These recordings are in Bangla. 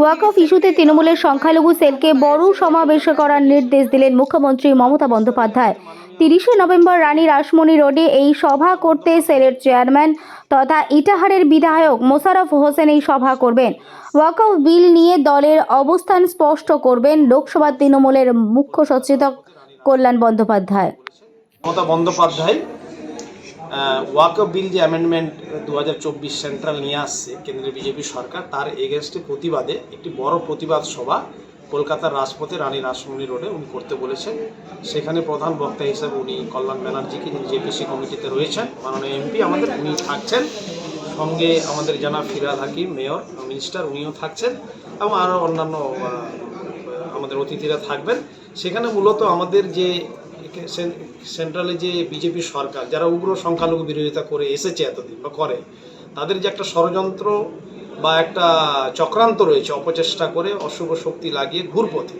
ওয়াকফ ইস্যুতে তৃণমূলের সংখ্যালঘু সেলকে বড় সমাবেশ করার নির্দেশ দিলেন মুখ্যমন্ত্রী মমতা বন্দ্যোপাধ্যায়। তিরিশে নভেম্বর রানী রাসমণি রোডে এই সভা করতে সেলের চেয়ারম্যান তথা ইটাহারের বিধায়ক মোশাররফ হোসেন এই সভা করবেন। ওয়াকফ বিল নিয়ে দলের অবস্থান স্পষ্ট করবেন লোকসভা তৃণমূলের মুখ্য সচেতক কল্যাণ বন্দ্যোপাধ্যায়। মমতা বন্দ্যোপাধ্যায় ওয়াক বিল যে অ্যামেন্ডমেন্ট দু হাজার চব্বিশ সেন্ট্রাল নিয়ে আসছে কেন্দ্রের বিজেপি সরকার, তার এগেনস্টে প্রতিবাদে একটি বড় প্রতিবাদ সভা কলকাতার রাজপথে রানী রাসমণি রোডে উনি করতে বলেছেন। সেখানে প্রধান বক্তা হিসেবে উনি কল্যাণ ব্যানার্জিকে, যিনি জেপিসি কমিটিতে রয়েছেন, মাননীয় এমপি আমাদের উনি থাকছেন। সঙ্গে আমাদের জানা ফিরাদ হাকিম, মেয়র, মিনিস্টার উনিও থাকছেন এবং আরও অন্যান্য আমাদের অতিথিরা থাকবেন। সেখানে মূলত আমাদের যে সেন্ট্রালে যে বিজেপি সরকার, যারা উগ্র সংখ্যালঘু বিরোধিতা করে এসেছে এতদিন বা করে, তাদের যে একটা ষড়যন্ত্র বা একটা চক্রান্ত রয়েছে অপচেষ্টা করে অশুভ শক্তি লাগিয়ে ঘুরপথে,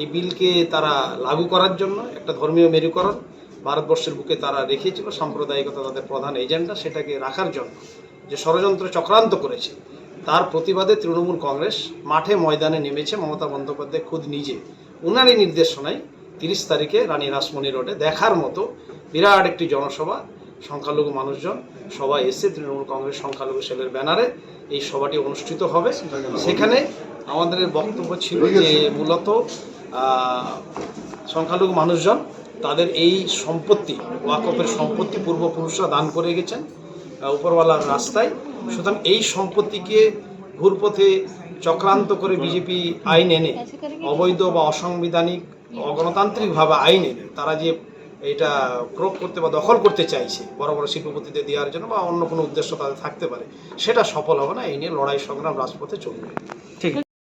এই বিলকে তারা লাগু করার জন্য একটা ধর্মীয় মেরুকরণ ভারতবর্ষের বুকে তারা রেখেছিল, সাম্প্রদায়িকতা তাদের প্রধান এজেন্ডা, সেটাকে রাখার জন্য। যে ষড়যন্ত্র চক্রান্ত করেছে, তার প্রতিবাদে তৃণমূল কংগ্রেস মাঠে ময়দানে নেমেছে, মমতা বন্দ্যোপাধ্যায় খুদ নিজে। উনারই নির্দেশনায় তিরিশ তারিখে রানী রাসমণি রোডে দেখার মতো বিরাট একটি জনসভা সংখ্যালঘু মানুষজন সবাই এসে তৃণমূল কংগ্রেস সংখ্যালঘু সেলের ব্যানারে। এই সভাটি অনুষ্ঠিত হবে। সেখানে আমাদের বক্তব্য ছিল যে মূলত সংখ্যালঘু মানুষজন তাদের এই সম্পত্তি ওয়াকফের সম্পত্তি পূর্বপুরুষরা দান করে গেছেন উপরওয়ালার রাস্তায়। সুতরাং এই সম্পত্তিকে ঘুরপথে চক্রান্ত করে বিজেপি আইন এনে অবৈধ বা অসাংবিধানিক অগণতান্ত্রিকভাবে আইনে তারা যে এটা প্রয়োগ করতে বা দখল করতে চাইছে, বড় বড় শিল্পপতিদের দেওয়ার জন্য বা অন্য কোনো উদ্দেশ্য তাদের থাকতে পারে, সেটা সফল হবে না, এই নিয়ে লড়াই সংগ্রাম রাজপথে চলবে। ঠিক